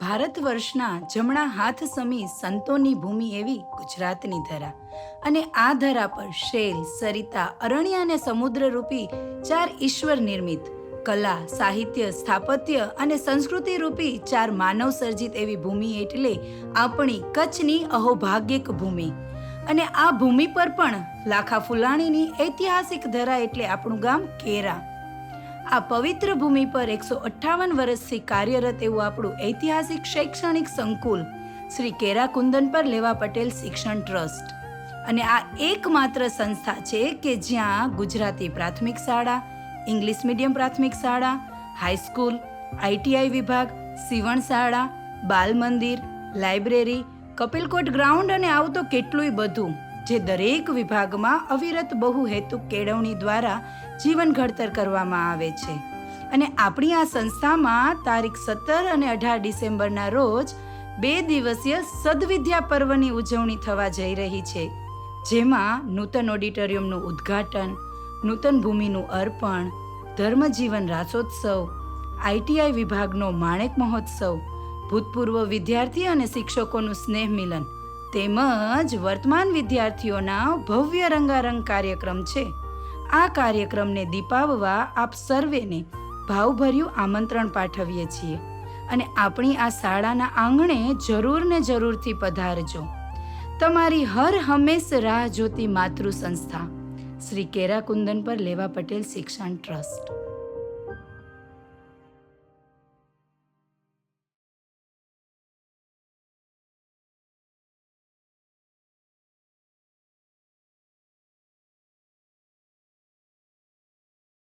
ભારત વર્ષના જમણા હાથ સમી સંતોની ભૂમિ એવી ગુજરાતની ધરા. અને આ ધરા પર શેલ, સરિતા, અરણ્ય અને સમુદ્રરૂપી ચાર ઈશ્વર નિર્મિત. કલા, સાહિત્ય, સ્થાપત્ય અને સંસ્કૃતિ રૂપી ચાર માનવ સર્જિત એવી ભૂમિ એટલે આપણી કચ્છની અહોભાગ્યક ભૂમિ. અને આ ભૂમિ પર પણ લાખા ફુલાણીની ઐતિહાસિક ધરા એટલે આપણું ગામ કેરા. આ પવિત્ર ભૂમિ પર એકસો અઠ્ઠાવન વર્ષથી કાર્યરત એવું આપણું ઐતિહાસિક શૈક્ષણિક સંકુલ શ્રી કેરા કુંદન પર લેવા પટેલ શિક્ષણ ટ્રસ્ટ. અને આ એકમાત્ર સંસ્થા છે કે જ્યાં ગુજરાતી પ્રાથમિક શાળા, ઇંગ્લિશ મીડિયમ પ્રાથમિક શાળા, હાઈસ્કૂલ, આઈટીઆઈ વિભાગ, સીવણ શાળા બાલ મંદિર લાઇબ્રેરી, કપિલકોટ ગ્રાઉન્ડ અને આવું તો કેટલુંય બધું જે દરેક વિભાગમાં અવિરત બહુહેતુક કેળવણી દ્વારા જીવન ઘડતર કરવામાં આવે છે. અને આપણી આ સંસ્થામાં તારીખ સત્તર અને અઢાર ડિસેમ્બરના રોજ બે દિવસીય સદવિદ્યા પર્વની ઉજવણી થવા જઈ રહી છે. જેમાં નૂતન ઓડિટોરિયમનું ઉદ્ઘાટન, નૂતન ભૂમિનું અર્પણ, ધર્મજીવન રાસોત્સવ આઈટીઆઈ વિભાગનો માણેક મહોત્સવ, ભૂતપૂર્વ વિદ્યાર્થી અને શિક્ષકોનું સ્નેહ મિલન તેમજ વર્તમાન વિદ્યાર્થીઓના ભવ્ય રંગારંગ કાર્યક્રમ છે. આ કાર્યક્રમને દીપાવવા આપ સર્વેને ભાવભર્યું આમંત્રણ પાઠવીએ છીએ અને આપણી આ શાળાના આંગણે જરૂર ને જરૂરથી પધારજો. તમારી હર હંમેશ રાહ જોતી માતૃ સંસ્થા શ્રી કેરા કુંદન પર લેવા પટેલ શિક્ષણ ટ્રસ્ટ.